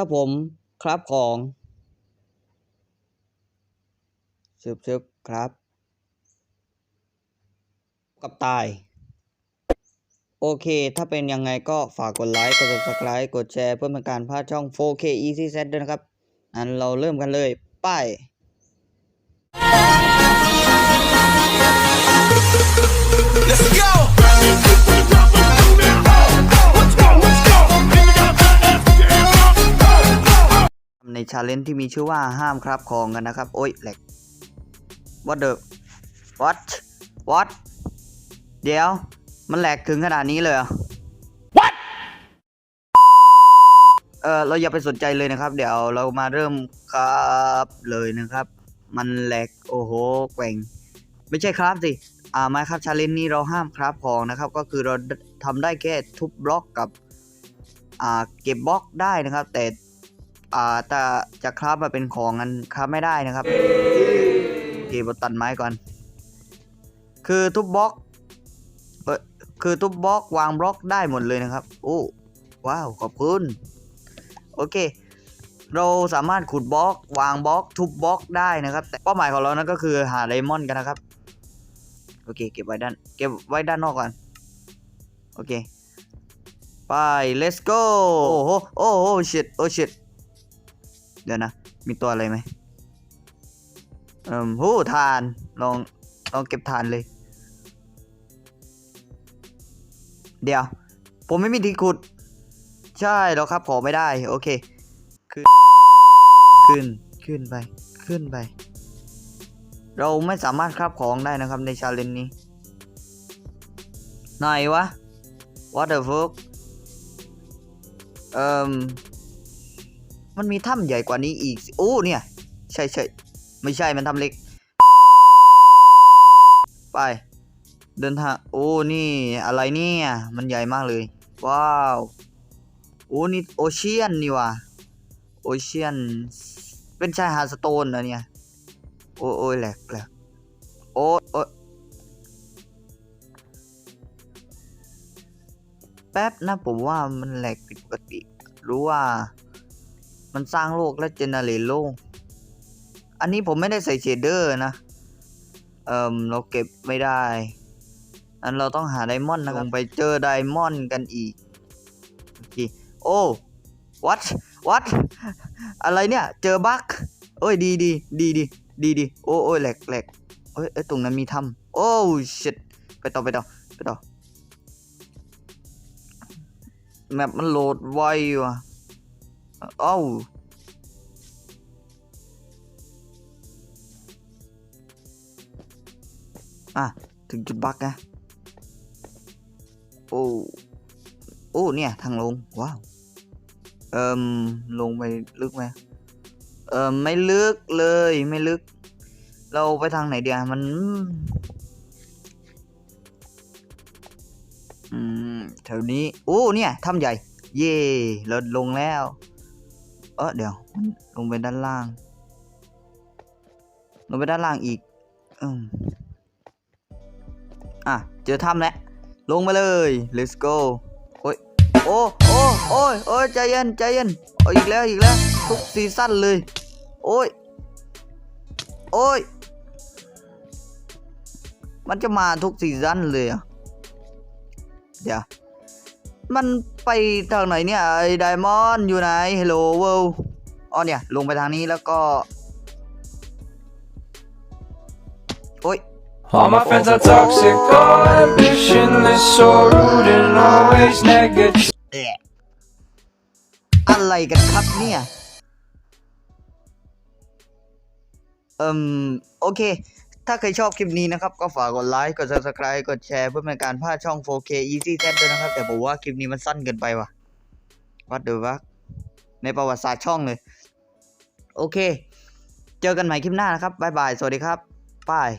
ถ้าผมครับของซึบซึบครับ กับตาย โอเค ถ้าเป็นยังไงก็ฝากกดไลค์ กด subscribe กดแชร์เพื่อเป็นการพลาดช่อง 4K Easy Set ด้วยนะครับ อันเราเริ่มกันเลยไป้ ชาเลนจ์ที่มีชื่อว่าห้ามครับของกันนะครับ โอ้ยแหลก what the what what เดี๋ยว มันแหลกถึงขนาดนี้เลยเหรอ what เออเราอย่าไปสนใจเลยนะครับ เดี๋ยวเรามาเริ่มครับเลยนะครับ มันแหลกโอ้โหแกว่ง ไม่ใช่ครับสิอ่ามาครับชาเลนจ์นี้เราห้ามครับของนะครับ ก็คือเราทำได้แค่ทุบบล็อกกับอ่าเก็บบล็อกได้นะครับ แต่ อ่าแต่จะคราฟมาเป็นของกันคราฟไม่ได้นะครับเก็บตัดไม้ก่อน คือทุบบล็อกเออคือทุบบล็อกวางบล็อกได้หมดเลยนะครับ โอ้ว้าวขอบคุณโอเค เราสามารถขุดบล็อก วางบล็อก ทุบบล็อกได้นะครับ แต่เป้าหมายของเรานั้นก็คือหาไดมอนด์กันนะครับ โอเค เก็บไว้ด้านเก็บไว้ด้านนอกก่อนโอเคไป let's go โอ้โหโอ้โห shit โอ้ shit เดี๋ยวนะ มีตัวอะไรไหมเอ่มหูทานลองลองเก็บทานเลย เดี๋ยว ผมไม่มีที่ขุด ใช่แล้วครับ ขอไม่ได้ โอเคขึ้นขึ้นขึ้นไป ขึ้นไป เราไม่สามารถคราบของได้นะครับในชาเลนจ์นี้ไหนวะ what the fuck เอ่ม มันมีถ้ำใหญ่กว่านี้อีกโอ้เนี่ย ใช่ใช่ไม่ใช่มันถ้ำเล็ก ไป เดินทางโอ้นี่อะไรเนี่ยมันใหญ่มากเลย ว้าวโอ้นี่โอเชียนนี่ว่ะโอเชียน เป็นชายหาดสโตนเหรอเนี่ยโอ้โอ้ยแหลกแหลกโอ้โอ้แป๊บนะผมว่ามันแหลกผิดปกติ รู้ว่า มันสร้างโลกและเจเนเรตโลก อันนี้ผมไม่ได้ใส่เชดเดอร์นะ เอ่มเราเก็บไม่ได้อันเราต้องหาไดมอนด์นะครับไปเจอไดมอนด์กันอีก โอเค โอ้ what what อะไรเนี่ย เจอบั๊กเอ้ยดีดีดีดีดีดีโอ้โอ้ยแหลกแหลกเอ้ยเอ้ยตรงนั้นมีถ้ำโอ้ shit ไปต่อไปต่อไปต่อแมปมันโหลดไวว่ะ อ้าอะ ถึงจุดบักนะ โอ้ โอ้ เนี่ย ทางลง ว้าว เอิมลงไปลึกไหมเอิมไม่ลึกเลย ไม่ลึก เราไปทางไหนเดียวมัน อืมแถวนี้ โอ้ เนี่ยถ้ำใหญ่ เย่เราลงแล้ว เออเดี๋ยวลงไปด้านล่าง ลงไปด้านล่างอีกอืมอะ เจอถ้ำแล้ว ลงมาเลย let's go โอ้ยโอ้โอ้โอ้ยโอ้ยใจเย็นใจเย็นโอ้ยอีกแล้วอีกแล้ว ทุกซีซั่นเลย โอ้ย โอ้ย มันจะมาทุกซีซั่นเลยอะเดี๋ยว มันไปทางไหนเนี่ยไอ้ไดมอนด์อยู่ไหน Hello World อ๋อเนี่ย ลงไปทางนี้แล้วก็ โอ้ย All my friends are toxic, all ambitionless, so rude and always negative. แอะอะไรกันครับเนี่ย เอ่มโอเค ถ้าใครชอบคลิปนี้นะครับ ก็ฝากกดไลค์ กด subscribe กดแชร์เพื่อเป็นการพลาดช่อง 4K Easy Z ด้วยนะครับ แต่ผมว่าคลิปนี้มันสั้นเกินไปว่ะวัดดูว่าในประวัติศาสตร์ช่องเลย โอเค เจอกันใหม่คลิปหน้านะครับบ๊ายบาย สวัสดีครับบาย